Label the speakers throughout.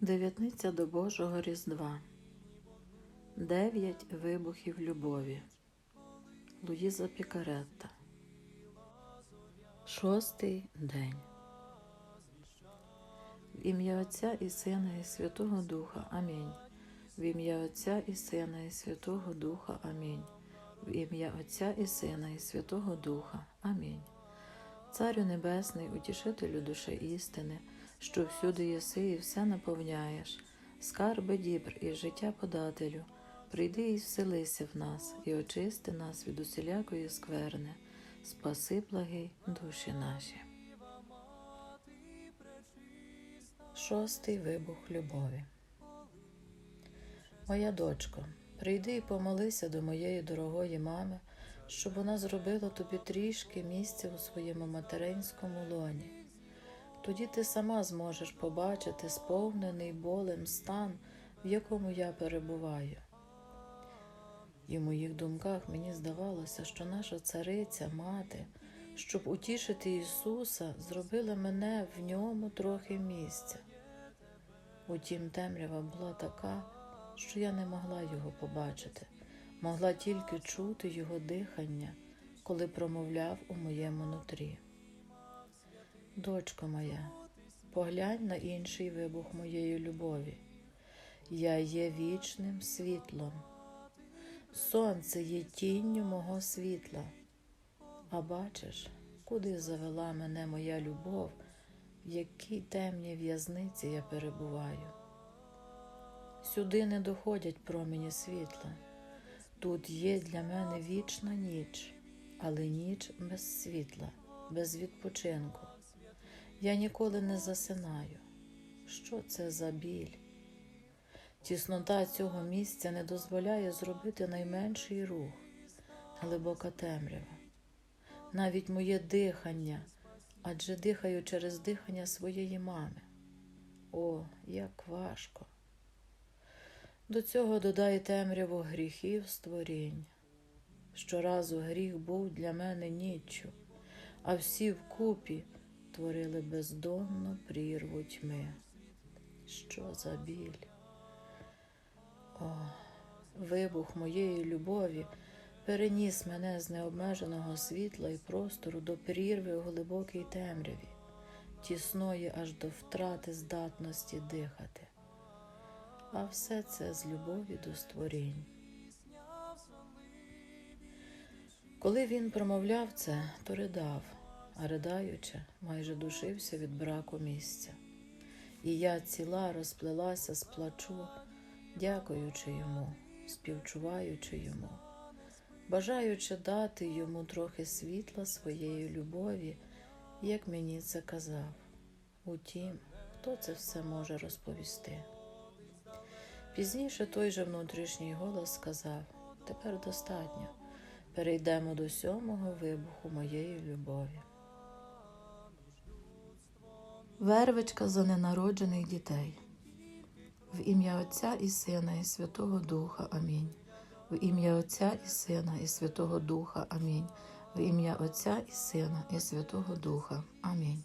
Speaker 1: Дев'ятниця до Божого Різдва. Дев'ять вибухів любові. Луїза Пікаретта. Шостий день. В ім'я Отця і Сина і Святого Духа. Амінь. В ім'я Отця і Сина і Святого Духа. Амінь. В ім'я Отця і Сина і Святого Духа. Амінь. Царю Небесний, утішителю душі істини, що всюди єси і все наповняєш, скарби дібр і життя подателю, прийди і вселися в нас, і очисти нас від усілякої скверни, спаси благий душі наші. Шостий вибух любові. Моя дочко, прийди і помолися до моєї дорогої мами, щоб вона зробила тобі трішки місця у своєму материнському лоні. Тоді ти сама зможеш побачити сповнений болем стан, в якому я перебуваю. І в моїх думках мені здавалося, що наша цариця, мати, щоб утішити Ісуса, зробила мене в ньому трохи місця. Утім, темрява була така, що я не могла його побачити, могла тільки чути його дихання, коли промовляв у моєму нутрі. Дочко моя, поглянь на інший вибух моєї любові. Я є вічним світлом. Сонце є тінню мого світла. А бачиш, куди завела мене моя любов, в якій темній в'язниці я перебуваю. Сюди не доходять промені світла. Тут є для мене вічна ніч, але ніч без світла, без відпочинку. Я ніколи не засинаю. Що це за біль? Тіснота цього місця не дозволяє зробити найменший рух, глибока темрява. Навіть моє дихання, адже дихаю через дихання своєї мами. О, як важко! До цього додай темряву гріхів створінь. Щоразу гріх був для мене ніччю, а всі вкупі творили бездонну прірву тьми. Що за біль? О, вибух моєї любові переніс мене з необмеженого світла і простору до прірви у глибокій темряві, тісної аж до втрати здатності дихати. А все це з любові до створінь. Коли він промовляв це, то ридав, а ридаючи, майже душився від браку місця. І я ціла розплелася з плачу, дякуючи йому, співчуваючи йому, бажаючи дати йому трохи світла своєї любові, як мені це казав. Утім, хто це все може розповісти? Пізніше той же внутрішній голос сказав: тепер достатньо. Перейдемо до сьомого вибуху моєї любові. Вервичка за ненароджених дітей. В ім'я Отця і Сина, і Святого Духа. Амінь. В ім'я Отця і Сина, і Святого Духа. Амінь. В ім'я Отця і Сина, і Святого Духа. Амінь.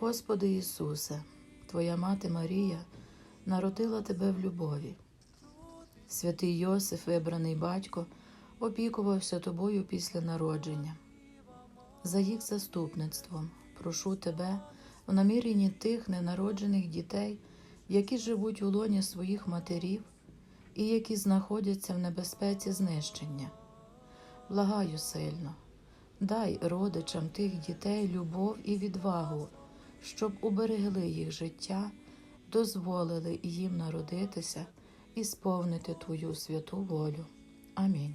Speaker 1: Господи Ісусе, Твоя мати Марія народила Тебе в любові. Святий Йосиф, вибраний батько, опікувався тобою після народження. За їх заступництвом прошу тебе в наміренні тих ненароджених дітей, які живуть у лоні своїх матерів і які знаходяться в небезпеці знищення. Благаю сильно, дай родичам тих дітей любов і відвагу, щоб уберегли їх життя, дозволили їм народитися і сповнити Твою святу волю. Амінь.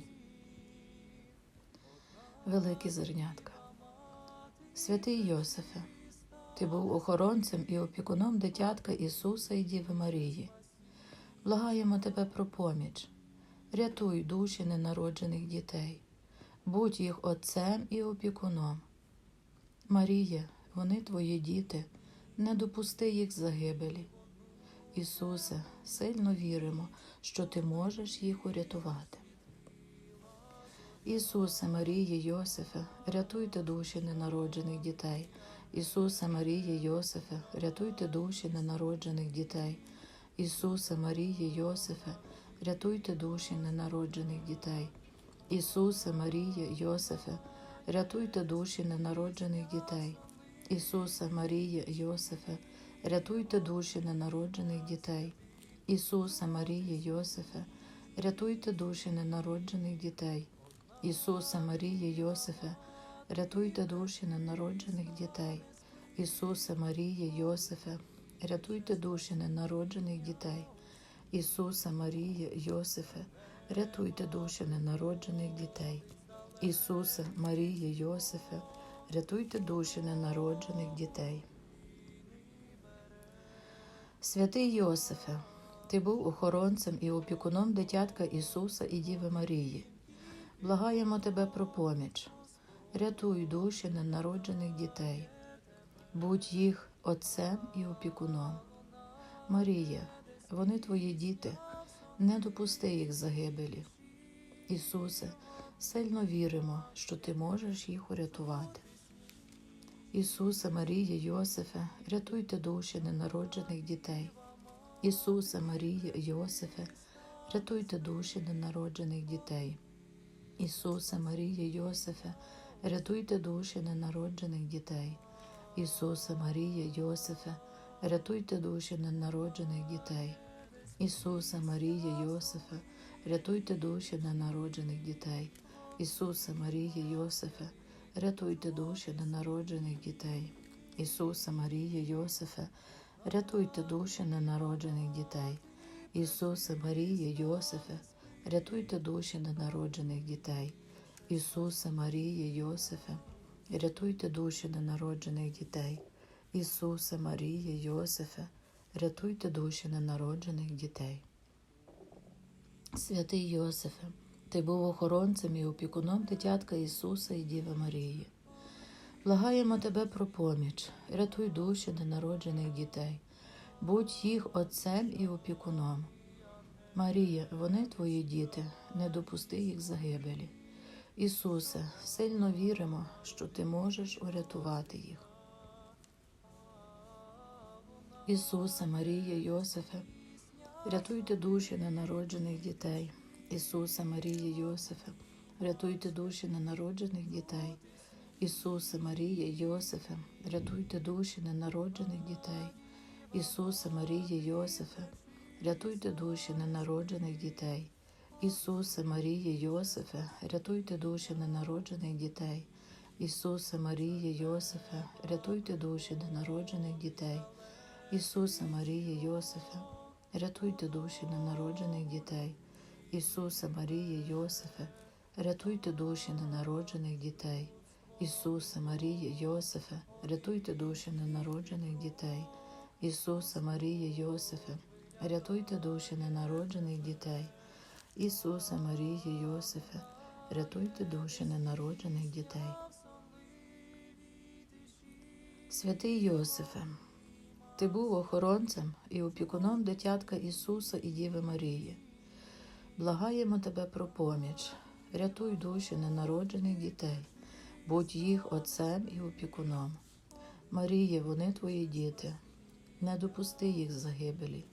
Speaker 1: Великі зернятка. Святий Йосифе, ти був охоронцем і опікуном дитятка Ісуса і Діви Марії. Благаємо тебе про поміч, рятуй душі ненароджених дітей, будь їх отцем і опікуном. Марія, вони твої діти, не допусти їх загибелі. Ісусе, сильно віримо, що ти можеш їх урятувати. Ісусе, Марії, Йосифе, рятуйте душі ненароджених дітей Ісусе Марія, Йосифе, рятуйте душі ненароджених дітей. Ісусе Марія, Йосифе, рятуйте душі ненароджених дітей. Ісусе Марія, Йосифе, рятуйте душі ненароджених дітей. Ісусе Марія, Йосифе, рятуйте душі ненароджених дітей. Ісусе Марія, Йосифе, рятуйте душі ненароджених дітей. Ісусе Марія, Йосифе, рятуйте душі ненароджених дітей. Ісусе Марія, Йосифе, рятуйте душі ненароджених дітей. Ісусе Марія, Йосифе, рятуйте душі ненароджених дітей. Ісусе Марія, Йосифе, рятуйте душі ненароджених дітей. Святий Йосифе, ти був охоронцем і опікуном дитятка Ісуса і Діви Марії. Благаємо тебе про поміч. Рятуй душі ненароджених дітей, будь їх отцем і опікуном. Марія, вони твої діти, не допусти їх загибелі. Ісусе, сильно віримо, що ти можеш їх урятувати. Ісусе, Марія, Йосифе, рятуйте душі ненароджених дітей. Ісусе, Марія, Йосифе, рятуйте душі ненароджених дітей. Ісусе, Марія, Йосифе, рятуйте душі ненароджених дітей. Ісусе, Марія, Йосифе, рятуйте душі ненароджених дітей. Ісусе, Марія, Йосифе, рятуйте душі ненароджених дітей. Ісусе, Марія, Йосифе, рятуйте душі ненароджених дітей. Ісусе, Марія, Йосифе, рятуйте душі ненароджених дітей. Ісусе, Марія, Йосифе, рятуйте душі ненароджених дітей. Ісусе, Марія, Йосифе, рятуйте душі ненароджених дітей. Ісусе, Марія, Йосифе, рятуйте душі ненароджених дітей. Святий Йосифе, ти був охоронцем і опікуном дитятка Ісуса і Діви Марії. Благаємо тебе про поміч, рятуй душі ненароджених дітей, будь їх отцем і опікуном. Марія, вони твої діти, не допусти їх загибелі. Ісусе, сильно віримо, що ти можеш урятувати їх. Ісусе, Марія, Йосифе, рятуйте душі ненароджених дітей. Ісусе, Марія, Йосифе, рятуйте душі ненароджених дітей. Ісусе, Марія, Йосифе, рятуйте душі ненароджених дітей. Ісусе, Марія, Йосифе, рятуйте душі ненароджених дітей. Ісусе, Марія, Йосифе, рятуйте душі ненароджених дітей. Ісусе, Марія, Йосифе, рятуйте душі ненароджених дітей. Ісусе, Марія, Йосифе, рятуйте душі ненароджених дітей. Ісусе, Марія, Йосифе, рятуйте душі ненароджених дітей. Ісусе, Марія, Йосифе, рятуйте душі ненароджених дітей. Ісусе, Марія, Йосифе, рятуйте душі ненароджених дітей. Ісусе, Марія, Йосифе, рятуйте душі ненароджених дітей. Святий Йосифе, ти був охоронцем і опікуном дитятка Ісуса і Діви Марії. Благаємо тебе про поміч, рятуй душі ненароджених дітей, будь їх отцем і опікуном. Маріє, вони твої діти, не допусти їх загибелі.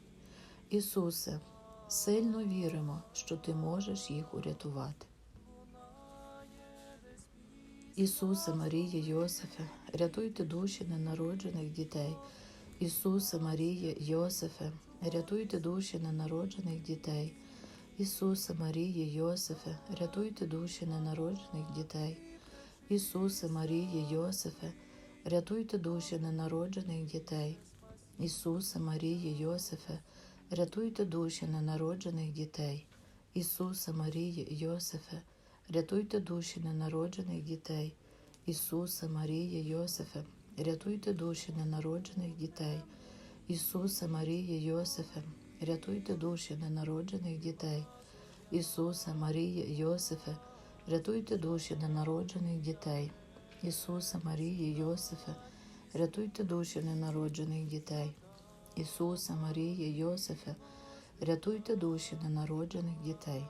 Speaker 1: Ісусе, сильно віримо, що ти можеш їх урятувати. Ісусе, Марія, Йосифе, рятуйте душі ненароджених дітей. Ісусе, Марія, Йосифе, рятуйте душі ненароджених дітей. Ісусе, Марія, Йосифе, рятуйте душі ненароджених дітей. Ісусе, Марія, Йосифе, рятуйте душі ненароджених дітей. Ісусе, Марія, Йосифе, рятуйте душі ненароджених дітей. Ісусе, Марія, Йосифе, рятуйте душі ненароджених дітей. Ісусе, Марія, Йосифе, рятуйте душі ненароджених дітей. Ісусе, Марія, Йосифе, рятуйте душі ненароджених дітей. Ісусе, Марія, Йосифе, рятуйте душі ненароджених дітей. Ісусе, Марія, Йосифе, рятуйте душі ненароджених дітей. Ісусе, Марія, Йосифе, рятуйте душі ненароджених дітей.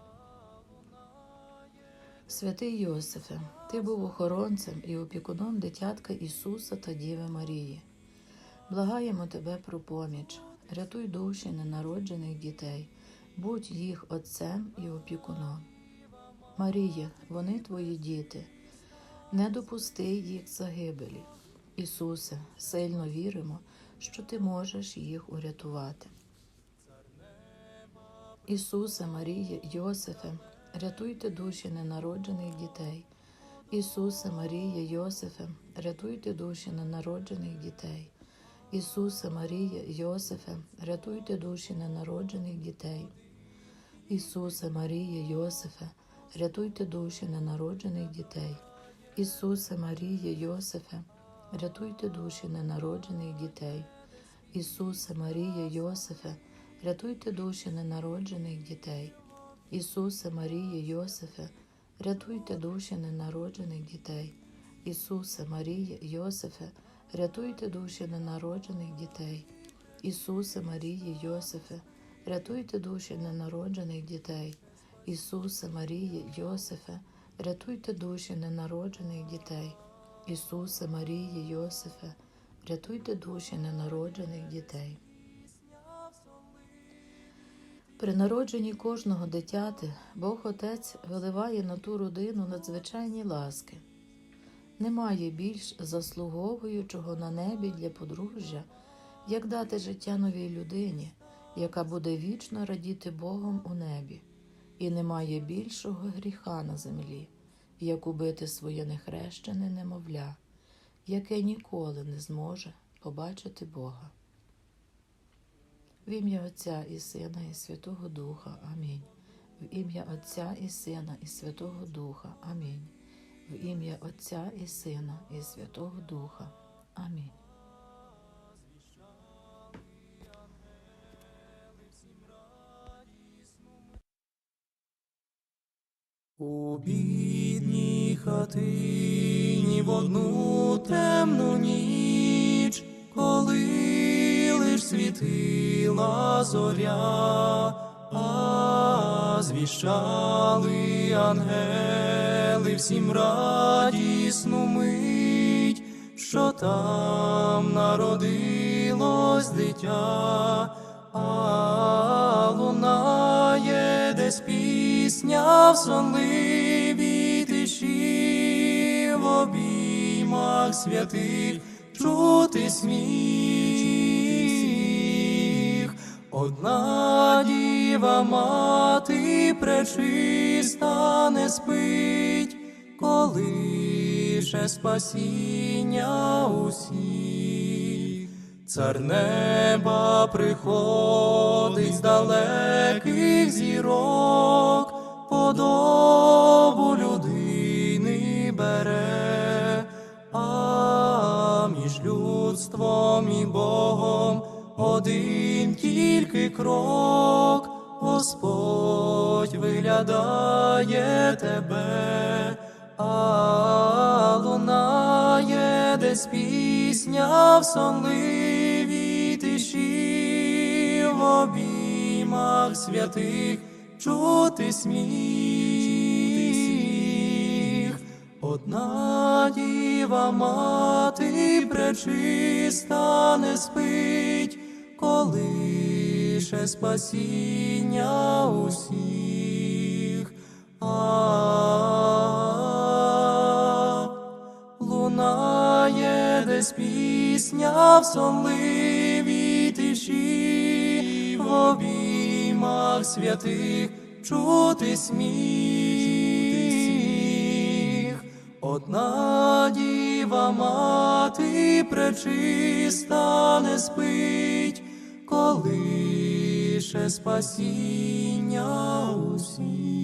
Speaker 1: Святий Йосифе, Ти був охоронцем і опікуном дитятка Ісуса та Діви Марії. Благаємо Тебе про поміч, рятуй душі ненароджених дітей, будь їх отцем і опікуном. Марія, вони твої діти, не допусти їх загибелі. Ісусе, сильно віримо, що Ти можеш їх урятувати. Ісусе, Марія, Йосифе, рятуйте душі ненароджених дітей. Ісусе, Марія, Йосифе, рятуйте душі ненароджених дітей. Ісусе, Марія, Йосифе, рятуйте душі ненароджених дітей. Ісусе, Марія, Йосифе, рятуйте душі ненароджених дітей. Ісусе, Марія, Йосифе, рятуйте душі ненароджених дітей. Ісусе, Марія, Йосифе, рятуйте душі ненароджених дітей. Ісусе, Марія, Йосифе, рятуйте душі ненароджених дітей. Ісусе, Марія, Йосифе, рятуйте душі ненароджених дітей. Ісусе, Марія, Йосифе, рятуйте душі ненароджених дітей. Ісусе, Марія, Йосифе, рятуйте душі ненароджених дітей. Ісусе, Марія, Йосифе, рятуйте душі ненароджених дітей. При народженні кожного дитяти Бог Отець виливає на ту родину надзвичайні ласки. Немає більш заслуговуючого на небі для подружжя, як дати життя новій людині, яка буде вічно радіти Богом у небі, і немає більшого гріха на землі, як убити своє нехрещене немовля, яке ніколи не зможе побачити Бога. В ім'я Отця і Сина, і Святого Духа. Амінь. В ім'я Отця і Сина, і Святого Духа. Амінь. В ім'я Отця і Сина, і Святого Духа. Амінь.
Speaker 2: У бідній хатині в одну темну ніч, коли лиш світила зоря, а звіщали ангели всім радісну мить, що там народилось дитя, а лунає десь пісня в сонливій тиші, в обіймах святих чути сміх. Одна діва мати пречиста не спить, коли ще спасіння усіх. Цар неба приходить з далеких зірок, подобу людством і Богом один тільки крок, Господь виглядає тебе, а лунає десь пісня в сонливій тиші, в обіймах святих чути сміх. Одна діва мати пречиста не спить, коли ще спасіння усіх. А лунає десь пісня в сонливій тиші, в обіймах святих чути сміх. Одна діва мати пречиста не спить, коли ще спасіння усіх.